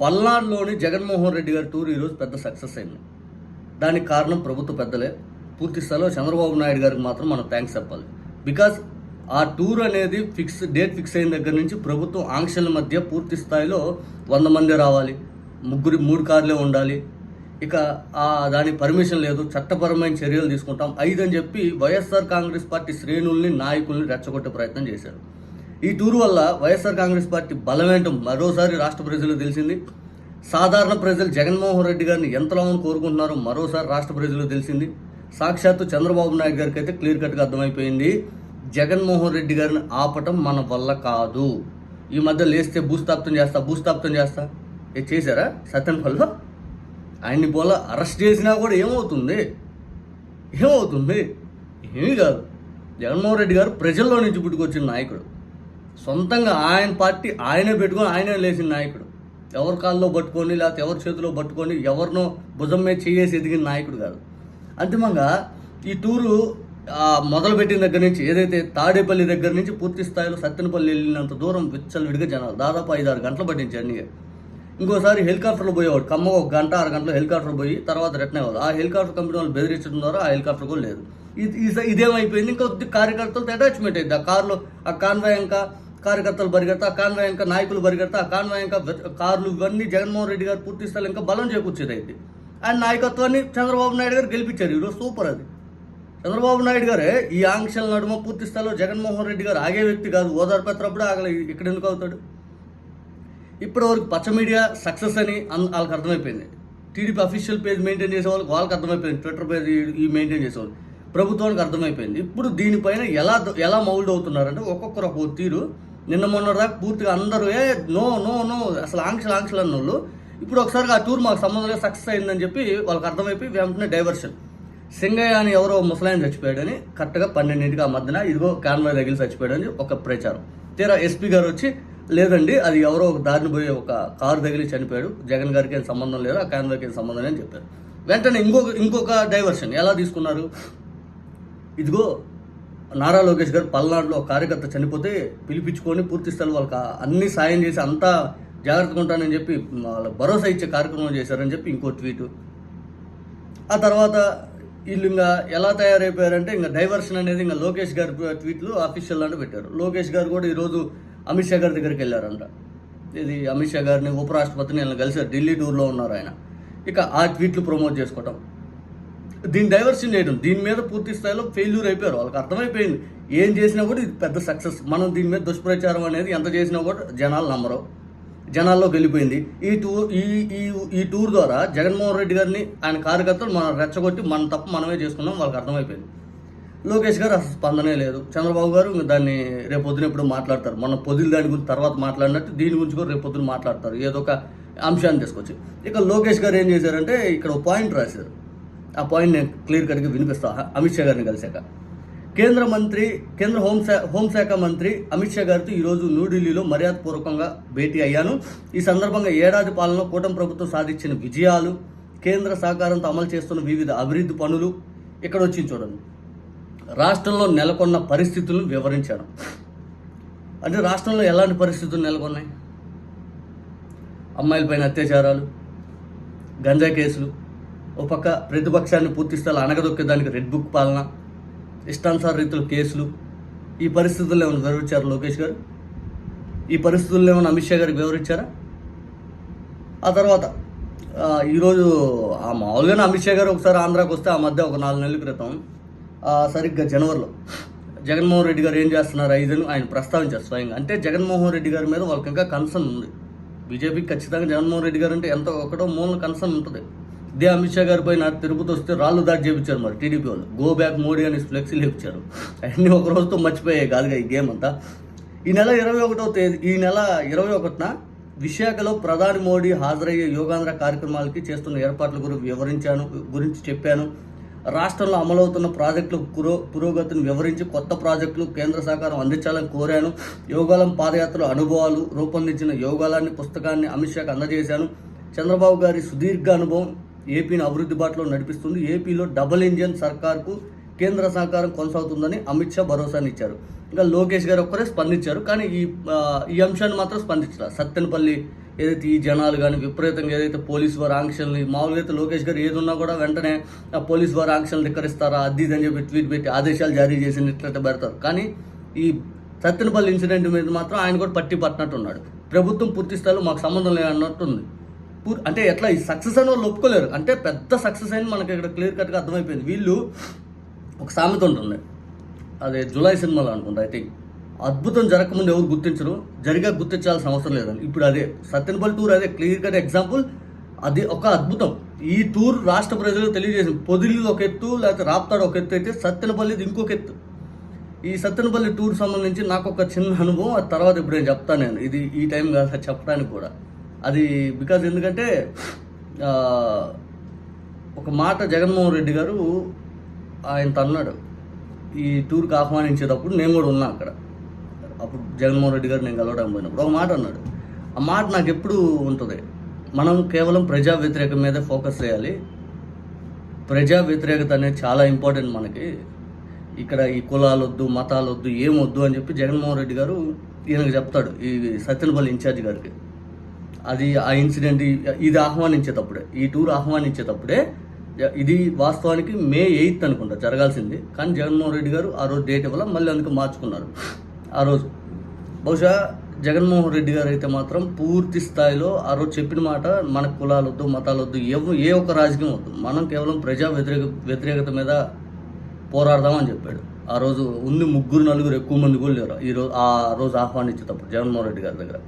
పల్నాడులోని జగన్మోహన్ రెడ్డి గారి టూర్ ఈరోజు పెద్ద సక్సెస్ అయింది. దానికి కారణం ప్రభుత్వ పెద్దలే. పూర్తి స్థాయిలో చంద్రబాబు నాయుడు గారికి మాత్రం మనం థ్యాంక్స్ చెప్పాలి. బికాస్ ఆ టూర్ అనేది ఫిక్స్ డేట్ ఫిక్స్ అయిన దగ్గర నుంచి ప్రభుత్వం ఆంక్షల మధ్య పూర్తి స్థాయిలో వంద మంది రావాలి. ముగ్గురు మూడు కార్లే ఉండాలి. ఇక ఆ దాని పర్మిషన్ లేదు. చట్టపరమైన చర్యలు తీసుకుంటాం. ఐదు అని చెప్పి వైఎస్ఆర్ కాంగ్రెస్ పార్టీ శ్రేణుల్ని నాయకుల్ని రెచ్చగొట్టే ప్రయత్నం చేశారు. ఈ టూర్ వల్ల వైఎస్ఆర్ కాంగ్రెస్ పార్టీ బలమేంటం మరోసారి రాష్ట్ర ప్రజలకు తెలిసింది. సాధారణ ప్రజలు జగన్మోహన్ రెడ్డి గారిని ఎంతలో కోరుకుంటున్నారో మరోసారి రాష్ట్ర ప్రజలకు తెలిసింది. సాక్షాత్తు చంద్రబాబు నాయుడు గారికి అయితే క్లియర్ కట్గా అర్థమైపోయింది. జగన్మోహన్ రెడ్డి గారిని ఆపటం మన వల్ల కాదు. ఈ మధ్య లేస్తే భూస్థాప్తం చేస్తా భూస్థాప్తం చేస్తా. ఇది చేశారా? సత్యనపల్లిలో ఆయన్ని పోలా అరెస్ట్ చేసినా కూడా ఏమవుతుంది? ఏమవుతుంది? ఏమీ కాదు. జగన్మోహన్ రెడ్డి గారు ప్రజల్లో నుంచి పుట్టుకొచ్చిన నాయకుడు. సొంతంగా ఆయన పార్టీ ఆయనే పెట్టుకొని ఆయనే లేచిన నాయకుడు. ఎవరి కాల్లో పట్టుకొని లేకపోతే ఎవరి చేతిలో పట్టుకొని ఎవరినో భుజం మీద చేసి ఎదిగిన నాయకుడు కాదు. అంతిమంగా ఈ టూరు మొదలుపెట్టిన దగ్గర నుంచి ఏదైతే తాడేపల్లి దగ్గర నుంచి పూర్తి స్థాయిలో సత్తెనపల్లి వెళ్ళినంత దూరం విచ్చలవిడిగా జనాలు దాదాపు ఐదు ఆరు గంటలు పట్టింది జర్నీ. ఇంకోసారి హెలికాప్టర్లో పోయేవాడు. కమ్మ ఒక గంట ఆరు గంటలు హెలికాప్టర్ పోయి తర్వాత రిటర్న్ అవ్వదు ఆ హెలికాప్టర్ కంపెనీ వాళ్ళు బెదిరించడం ద్వారా ఆ హెలికాప్టర్ కూడా లేదు. ఇది ఇది- ఇదేమైపోయింది? ఇంకా కొద్ది కార్యకర్తలతో అటాచ్మెంట్ అయింది. ఆ కార్లో ఆ కాన్వాయ్ ఇంకా కార్యకర్తలు పరిగెడతా ఆ కాన్వాయ్ ఇంకా నాయకులు పరిగెడతా ఆ కాన్వాయ్ ఇంకా కార్లు ఇవన్నీ జగన్మోహన్ రెడ్డి గారు పూర్తి స్థాయిలో ఇంకా బలం చేకూర్చేది అయితే ఆయన నాయకత్వాన్ని చంద్రబాబు నాయుడు గారు గెలిపించారు. ఈరోజు సూపర్ అది. చంద్రబాబు నాయుడు గారే ఈ ఆంక్షల నడుమ పూర్తి స్థాయిలో జగన్మోహన్ రెడ్డి గారు ఆగే వ్యక్తి కాదు. ఓదార్పెత్తప్పుడు ఆగలే. ఇక్కడ ఎందుకు అవుతాడు? ఇప్పటి వరకు పచ్చ మీడియా సక్సెస్ అని అన్- వాళ్ళకి అర్థమైపోయింది. టీడీపీ అఫీషియల్ పేజ్ మెయింటైన్ చేసే వాళ్ళకి వాళ్ళకి అర్థమైపోయింది. ట్విట్టర్ పేజ్ ఈ- ఈ మెయింటైన్ చేసేవాళ్ళు. ప్రభుత్వానికి అర్థమైపోయింది. ఇప్పుడు దీనిపైన ఎలా ఎలా మౌల్డ్ అవుతున్నారంటే ఒక్కొక్కరు ఒక్కొక్క తీరు. నిన్న మొన్న దాకా పూర్తిగా అందరూ ఏ నో నో నో అసలు ఆంక్షలు ఆంక్షలు అన్న వాళ్ళు. ఇప్పుడు ఒకసారి ఆ టూర్ మాకు సంబంధం సక్సెస్ అయిందని చెప్పి వాళ్ళకి అర్థమైపోయి వెంటనే డైవర్షన్. సింగయ్య అని ఎవరో ముసలాయన చచ్చిపోయాడని కరెక్ట్గా పన్నెండింటికి ఆ మధ్యన ఇదిగో కాన్వాయ్ తగిలి చచ్చిపోయాడని ఒక ప్రచారం. తీరా ఎస్పీ గారు వచ్చి లేదండి అది ఎవరో ఒక దారిని పోయి ఒక కారు తగిలి చనిపోయాడు. జగన్ గారికి ఏం సంబంధం లేదు ఆ కాన్వాయ్కి ఏం సంబంధం లేదని చెప్పారు. వెంటనే ఇంకొక ఇంకొక డైవర్షన్ ఎలా తీసుకున్నారు? ఇదిగో నారా లోకేష్ గారు పల్నాడులో కార్యకర్త చనిపోతే పిలిపించుకొని పూర్తి స్థాయి వాళ్ళకి అన్ని సాయం చేసి అంతా జాగ్రత్తగా ఉంటానని చెప్పి వాళ్ళ భరోసా ఇచ్చే కార్యక్రమం చేశారని చెప్పి ఇంకో ట్వీటు. ఆ తర్వాత వీళ్ళు ఇంకా ఎలా తయారైపోయారంటే ఇంకా డైవర్షన్ అనేది ఇంకా లోకేష్ గారి ట్వీట్లు అఫీషియల్ అంటే పెట్టారు. లోకేష్ గారు కూడా ఈరోజు అమిత్ షా గారి దగ్గరికి వెళ్ళారంట. ఇది అమిత్ షా గారిని ఉపరాష్ట్రపతిని వీళ్ళని కలిసారు ఢిల్లీ టూర్లో ఉన్నారు ఆయన. ఇక ఆ ట్వీట్లు ప్రమోట్ చేసుకోవటం. దీన్ని డైవర్షన్ చేయడం దీని మీద పూర్తి స్థాయిలో ఫెయిల్యూర్ అయిపోయారు. వాళ్ళకి అర్థమైపోయింది. ఏం చేసినా కూడా ఇది పెద్ద సక్సెస్ మనం దీని మీద దుష్ప్రచారం అనేది ఎంత చేసినా కూడా జనాలు నమ్మరు. జనాల్లోకి వెళ్ళిపోయింది. ఈ టూర్ ఈ ఈ ఈ టూర్ ద్వారా జగన్మోహన్ రెడ్డి గారిని ఆయన కార్యకర్తలు మనం రెచ్చగొట్టి మన తప్ప మనమే చేసుకున్నాం వాళ్ళకి అర్థమైపోయింది. లోకేష్ గారు అసలు స్పందనే లేదు. చంద్రబాబు గారు దాన్ని రేపు పొద్దున ఎప్పుడు మాట్లాడతారు. మన పొద్దున దాని గురించి తర్వాత మాట్లాడినట్టు దీని గురించి కూడా రేపు పొద్దున మాట్లాడతారు. ఏదో ఒక అంశాన్ని తీసుకొచ్చి. ఇక లోకేష్ గారు ఏం చేశారంటే ఇక్కడ ఒక పాయింట్ రాశారు. ఆ పాయింట్ నేను క్లియర్ కట్గా వినిపిస్తా. అమిత్ షా గారిని కలిశాక. కేంద్ర మంత్రి కేంద్ర హోంశా హోంశాఖ మంత్రి అమిత్ షా గారితో ఈరోజు న్యూఢిల్లీలో మర్యాదపూర్వకంగా భేటీ అయ్యాను. ఈ సందర్భంగా ఏడాది పాలనలో కూటమి ప్రభుత్వం సాధించిన విజయాలు కేంద్ర సహకారంతో అమలు చేస్తున్న వివిధ అభివృద్ధి పనులు ఇక్కడ వచ్చి చూడండి. రాష్ట్రంలో నెలకొన్న పరిస్థితులను వివరించాను. అంటే రాష్ట్రంలో ఎలాంటి పరిస్థితులు నెలకొన్నాయి? అమ్మాయిలపైన అత్యాచారాలు గంజా కేసులు ఒక పక్క ప్రతిపక్షాన్ని పూర్తి స్థాయిలో అణగదొక్కేదానికి రెడ్ బుక్ పాలన ఇష్టానుసార రీతిలో కేసులు ఈ పరిస్థితుల్లో ఏమైనా వివరించారు లోకేష్ గారు? ఈ పరిస్థితుల్లో ఏమైనా అమిత్ షా గారికి వివరించారా? ఆ తర్వాత ఈరోజు ఆ మామూలుగానే అమిత్ షా గారు ఒకసారి ఆంధ్రాకి వస్తే ఆ మధ్య ఒక నాలుగు నెలల క్రితం సరిగ్గా జనవరిలో జగన్మోహన్ రెడ్డి గారు ఏం చేస్తున్నారు ఐదును ఆయన ప్రస్తావించారు స్వయంగా. అంటే జగన్మోహన్ రెడ్డి గారి మీద వాళ్ళకి ఇంకా కన్సర్న్ ఉంది. బీజేపీకి ఖచ్చితంగా జగన్మోహన్ రెడ్డి గారు అంటే ఎంతో ఒకటో మూల కన్సర్న్ ఉంటుంది. ఇదే అమిత్ షా గారి పైన తిరుపతి వస్తే రాళ్ళు దాడి చేయించారు మరి టీడీపీ వాళ్ళు. గో బ్యాక్ మోడీ అని ఫ్లెక్సీలు ఇచ్చారు అవన్నీ ఒక రోజుతో మర్చిపోయాయి కాదుగా ఈ గేమ్ అంతా. ఈ నెల ఇరవై ఒకటో తేదీ ఈ నెల ఇరవై ఒకటిన విశాఖలో ప్రధాని మోడీ హాజరయ్యే యోగాంధ్ర కార్యక్రమాలకి చేస్తున్న ఏర్పాట్ల గురించి వివరించాను గురించి చెప్పాను. రాష్ట్రంలో అమలవుతున్న ప్రాజెక్టుల పురో పురోగతిని వివరించి కొత్త ప్రాజెక్టులు కేంద్ర సహకారం అందించాలని కోరాను. యోగాలం పాదయాత్ర అనుభవాలు రూపొందించిన యోగాలాన్ని పుస్తకాన్ని అమిత్ షాకు అందజేశాను. చంద్రబాబు గారి సుదీర్ఘ అనుభవం ఏపీని అభివృద్ధి బాటలో నడిపిస్తుంది. ఏపీలో డబుల్ ఇంజన్ సర్కార్కు కేంద్ర సహకారం కొనసాగుతుందని అమిత్ షా భరోసానిచ్చారు ఇంకా లోకేష్ గారు ఒక్కరే స్పందించారు. కానీ ఈ ఈ అంశాన్ని మాత్రం స్పందించారు సత్తెనపల్లి ఏదైతే ఈ జనాలు కానీ విపరీతంగా ఏదైతే పోలీస్ వారి ఆంక్షల్ని మామూలుగా అయితే లోకేష్ గారు ఏది ఉన్నా కూడా వెంటనే ఆ పోలీసు వారి ఆంక్షలు ధిక్కరిస్తారా అది ఇది అని చెప్పి ట్వీట్ పెట్టి ఆదేశాలు జారీ చేసి ఇట్లా పెడతారు. కానీ ఈ సత్తెనపల్లి ఇన్సిడెంట్ మీద మాత్రం ఆయన కూడా పట్టి పట్టినట్టున్నాడు. ప్రభుత్వం పూర్తి స్థాయిలో మాకు సంబంధం లేదన్నట్టు పూర్ అంటే ఎట్లా ఈ సక్సెస్ అని వాళ్ళు ఒప్పుకోలేరు. అంటే పెద్ద సక్సెస్ అని మనకి ఇక్కడ క్లియర్ కట్గా అర్థమైపోయింది. వీళ్ళు ఒక సామెత ఉంటుంది. అదే జులై సినిమాలో అనుకుంటా ఐ థింక్ అద్భుతం జరగకముందు ఎవరు గుర్తించరు. జరిగా గుర్తించాల్సిన అవసరం లేదని. ఇప్పుడు అదే సత్యనపల్లి టూర్ అదే క్లియర్ కట్ ఎగ్జాంపుల్ అది ఒక అద్భుతం. ఈ టూర్ రాష్ట్ర ప్రజలకు తెలియజేసి పొదిలి ఒక ఎత్తు లేకపోతే రాప్తాడు ఒక ఎత్తు అయితే సత్యనపల్లిది ఇంకొక ఎత్తు. ఈ సత్తెనపల్లి టూర్ సంబంధించి నాకు ఒక చిన్న అనుభవం ఆ తర్వాత ఇప్పుడు నేను చెప్తాను నేను. ఇది ఈ టైం కాదు చెప్పడానికి కూడా. అది బికాజ్ ఎందుకంటే ఒక మాట జగన్మోహన్ రెడ్డి గారు ఆయన అన్నాడు ఈ టూర్కి ఆహ్వానించేటప్పుడు నేను కూడా ఉన్నా అక్కడ. అప్పుడు జగన్మోహన్ రెడ్డి గారు నేను కలవడానికి పోయినప్పుడు ఒక మాట అన్నాడు. ఆ మాట నాకు ఎప్పుడు ఉంటుంది. మనం కేవలం ప్రజా వ్యతిరేకం మీద ఫోకస్ చేయాలి. ప్రజా వ్యతిరేకత అనేది చాలా ఇంపార్టెంట్ మనకి. ఇక్కడ ఈ కులాలు వద్దు మతాలు వద్దు ఏం వద్దు అని చెప్పి జగన్మోహన్ రెడ్డి గారు ఈయనకు చెప్తాడు. ఈ సత్యనపల్లి ఇన్ఛార్జ్ గారికి. అది ఆ ఇన్సిడెంట్ ఇది ఆహ్వానించేటప్పుడే ఈ టూర్ ఆహ్వానించేటప్పుడే ఇది వాస్తవానికి మే ఎయిత్ అనుకుంటా జరగాల్సింది. కానీ జగన్మోహన్ రెడ్డి గారు ఆ రోజు డేట్ వల్ల మళ్ళీ అందుకు మార్చుకున్నారు. ఆ రోజు. బహుశా జగన్మోహన్ రెడ్డి గారు అయితే మాత్రం పూర్తి స్థాయిలో ఆ రోజు చెప్పిన మాట మన కులాలు వద్దు మతాలు వద్దు ఎవ ఏ ఒక్క రాజకీయం వద్దు. మనం కేవలం ప్రజా వ్యతిరేక వ్యతిరేకత మీద పోరాడదామని చెప్పాడు. ఆ రోజు ఉంది ముగ్గురు నలుగురు ఎక్కువ మంది కూడా లేరు. ఈ రోజు ఆ రోజు ఆహ్వానించేటప్పుడు జగన్మోహన్ రెడ్డి గారి దగ్గర.